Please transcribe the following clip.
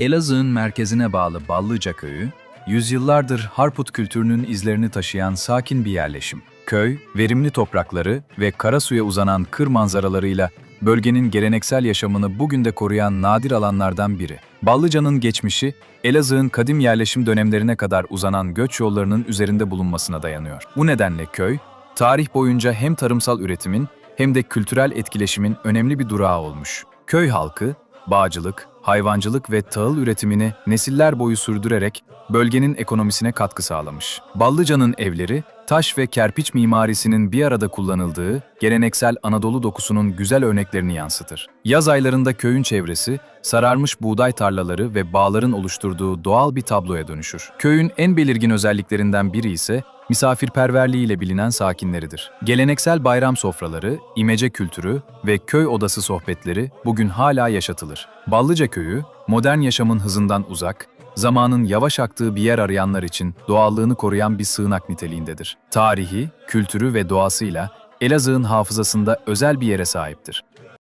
Elazığ'ın merkezine bağlı Ballıca Köyü, yüzyıllardır Harput kültürünün izlerini taşıyan sakin bir yerleşim. Köy, verimli toprakları ve karasuya uzanan kır manzaralarıyla bölgenin geleneksel yaşamını bugün de koruyan nadir alanlardan biri. Ballıca'nın geçmişi, Elazığ'ın kadim yerleşim dönemlerine kadar uzanan göç yollarının üzerinde bulunmasına dayanıyor. Bu nedenle köy, tarih boyunca hem tarımsal üretimin hem de kültürel etkileşimin önemli bir durağı olmuş. Köy halkı, bağcılık, hayvancılık ve tahıl üretimini nesiller boyu sürdürerek bölgenin ekonomisine katkı sağlamış. Ballıca'nın evleri, taş ve kerpiç mimarisinin bir arada kullanıldığı geleneksel Anadolu dokusunun güzel örneklerini yansıtır. Yaz aylarında köyün çevresi, sararmış buğday tarlaları ve bağların oluşturduğu doğal bir tabloya dönüşür. Köyün en belirgin özelliklerinden biri ise misafirperverliğiyle bilinen sakinleridir. Geleneksel bayram sofraları, imece kültürü ve köy odası sohbetleri bugün hala yaşatılır. Ballıca köyü, modern yaşamın hızından uzak, zamanın yavaş aktığı bir yer arayanlar için doğallığını koruyan bir sığınak niteliğindedir. Tarihi, kültürü ve doğasıyla Elazığ'ın hafızasında özel bir yere sahiptir.